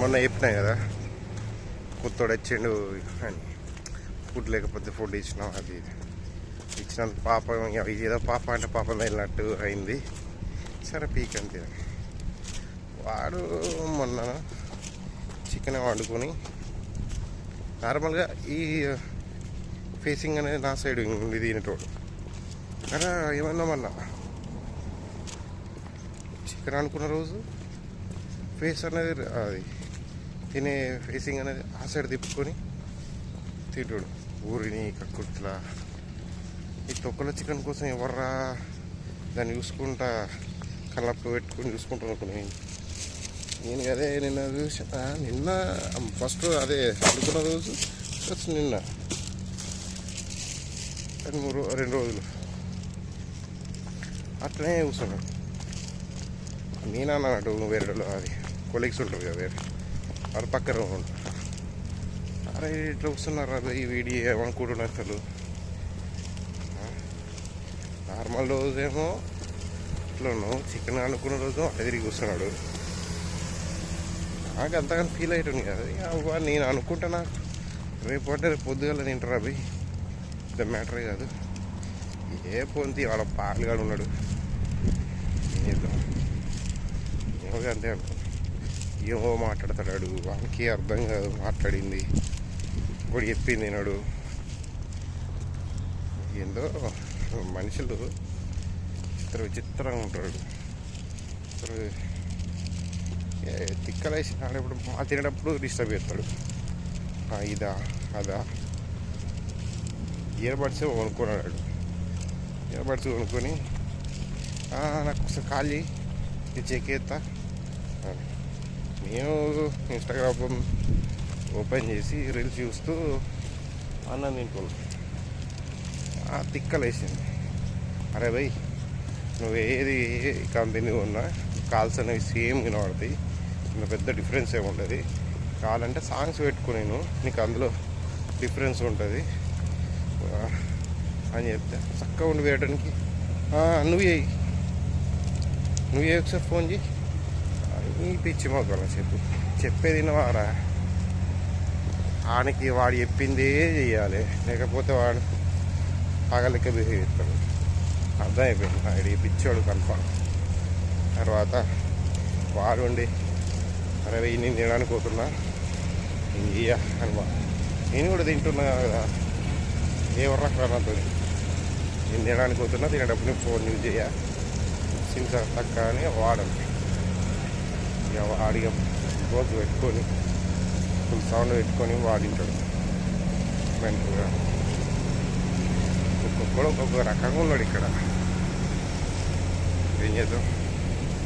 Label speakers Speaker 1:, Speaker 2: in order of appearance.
Speaker 1: మొన్న చెప్పినాయి కదా కొత్తోడు వచ్చిండు అని. ఫుడ్ లేకపోతే ఫుడ్ ఇచ్చినాం అది ఇది. పాప పాపం ఇక ఏదో పాప అంటే పాపం వెళ్ళినట్టు అయింది. సరే పీక్ అంతే వాడు మొన్న చికెన్ వండుకొని నార్మల్గా ఈ ఫేసింగ్ అనేది నా సైడ్ ఉంది దీనితోడు అలా ఏమన్నామన్నా చికెన్ అనుకున్న రోజు ఫేస్ అనేది అది తినే ఫేసింగ్ అనేది ఆ సైడ్ తిప్పుకొని తింటాడు. ఊరిని కక్కుట్లా ఈ తొక్కల చికెన్ కోసం ఎవర్రా దాన్ని చూసుకుంటా కళ్ళప్పుడు పెట్టుకొని చూసుకుంటాను అనుకుని నేను. అదే నిన్న చూసా నిన్న ఫస్ట్ అదే అనుకున్న రోజు ప్లస్ నిన్న. రెండు మూడు రెండు రోజులు. అట్లనే కూర్చున్నాడు నేను అన్నట్టు వేరే వాళ్ళు అది కొలీగ్స్ ఉంటారు కదా వేరే. వాడు పక్కన అరే ఇట్లా వస్తున్నారా ఈ వీడియో ఏమనుకుంటున్నారు అసలు? నార్మల్ రోజేమో ఇట్లా చికెన్ అనుకున్న రోజు అదే తిరిగి కూర్చున్నాడు. నాకు అంతగానో ఫీల్ అవుతుంది కదా. నేను అనుకుంటున్నా రేపు అంటే రేపు పొద్దుగల తింటారా అవి పెద్ద మ్యాటరే కాదు. ఏ పొంది వాళ్ళ పాలుగాడు ఉన్నాడు. ఏదో. ఏమో అంతే అనుకో ఏమో మాట్లాడతాడు వానికి అర్థం కాదు మాట్లాడింది. ఇప్పుడు చెప్పింది నాడు ఏందో మనుషులు చిత్ర విచిత్రంగా ఉంటాడు. తిక్కలేసి ఆడేప్పుడు మా తినేటప్పుడు డిస్టర్బ్ చేస్తాడు. ఇదా అదా. ఇయర్బడ్స్ కొనుక్కున్నాడు. ఇయర్బడ్స్ కొనుక్కొని నాకు ఒకసారి కాల్ చేయి ఇది చెక్ చేస్తా. మేము నేను ఇన్స్టాగ్రామ్ ఓపెన్ చేసి రీల్స్ చూస్తూ అన్నం తింటున్నాను ఆ తిక్కలేసింది. అరే భయ్ నువ్వు ఏది కంపెనీ ఉన్నా కాల్స్ అనేవి సేమ్ వినబడతాయి. ఇంత పెద్ద డిఫరెన్స్ ఏమి ఉండదు. కావాలంటే సాంగ్స్ పెట్టుకునేను నీకు అందులో డిఫరెన్స్ ఉంటుంది. అని చెప్తే చక్కగా ఉండి వేయడానికి నువ్వు చేయి నువ్వు ఏ ఒకసారి ఫోన్ చేయి. నీ పిచ్చి మొక్కలు చెప్పు. చెప్పేది వారా ఆనికి వాడు చెప్పిందే చేయాలి లేకపోతే వాడు పగలెక్క బిహేవ్ చేస్తాడు అర్థమైపోయింది. వాడి పిచ్చోడు కన్ఫామ్. తర్వాత వాడు ఉండి అరే వెయ్యి నేను తినడానికి పోతున్నా. నేను చెయ్య అని నేను కూడా తింటున్నా కదా. ఏ వర్రకరాతో నేను తినడానికి పోతున్నా. తినేటప్పుడు నేను ఫోన్ యూజ్ చేయ సింత తక్కువ అని వాడండి ఆడియో రోజు పెట్టుకొని ఫుల్ సౌండ్ పెట్టుకొని వాడింటాడు. మెంటల్గా ఒక్కొక్కడు ఒక్కొక్క రకంగా ఉన్నాడు ఇక్కడ. ఏం చేద్దాం?